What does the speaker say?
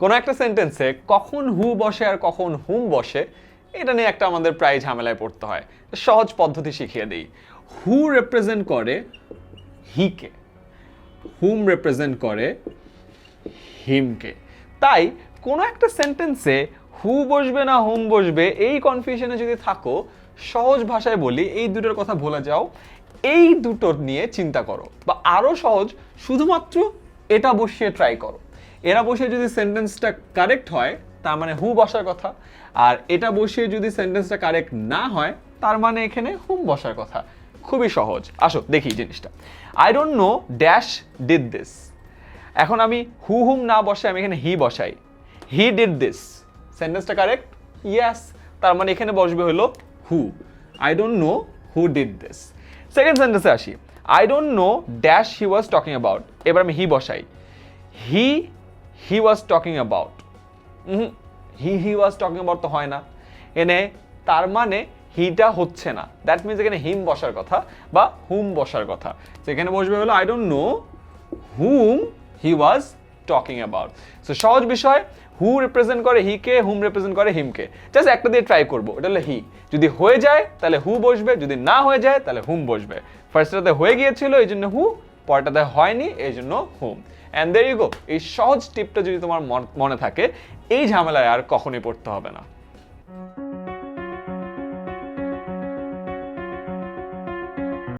কোনো একটা সেন্টেন্সে কখন হু বসে আর কখন হুম বসে, এটা নিয়ে একটা আমাদের প্রায় ঝামেলায় পড়তে হয়। সহজ পদ্ধতি শিখিয়ে দিই। হু রেপ্রেজেন্ট করে হিকে হুম রেপ্রেজেন্ট করে হিমকে তাই কোনো একটা সেন্টেন্সে হু বসবে না হুম বসবে, এই কনফিউশনে যদি থাকো, সহজ ভাষায় বলি, এই দুটোর কথা ভুলে যাও, এই দুটোর নিয়ে চিন্তা করো। বা আরও সহজ, শুধুমাত্র এটা বসিয়ে ট্রাই করো। এরা বসে যদি সেন্টেন্সটা কারেক্ট হয়, তার মানে হু বসার কথা, আর এটা বসিয়ে যদি সেন্টেন্সটা কারেক্ট না হয়, তার মানে এখানে হুম বসার কথা। খুবই সহজ। আসো, দেখি জিনিসটা। I don't know dash did this এখন আমি হু হুম না বসে আমি এখানে হি বসাই। হি ডিড দিস সেন্টেন্সটা কারেক্ট ইয়াস তার মানে এখানে বসবে হলো who I don't know who did this second সেন্টেন্সে আসি। I don't know dash he was talking about এবার আমি হি বসাই। He he was talking about he he was talking about তো হয় না। এনে তার মানে হিটা হচ্ছে না। দ্যাট মিনস এখানে হিম বসার কথা বা হুম বসার কথা। সেখানে বসবে হলো I don't know hmm he was talking about so সহজ বিষয় হু রিপ্রেজেন্ট করে হিকে হুম রিপ্রেজেন্ট করে হিমকে জাস্ট একটা দিয়ে ট্রাই করব, এটা হলো হি যদি হয়ে যায়, তাহলে হু বসবে, যদি না হয়ে যায়, তাহলে হুম বসবে। ফার্স্টটাতে হয়ে গিয়েছিল এই জন্য হু পরটাতে হয়নি, এই জন্য হুম। অ্যান্ড দের গো এই সহজ টিপটা যদি তোমার মনে থাকে, এই ঝামেলায় আর কখনই পড়তে হবে না।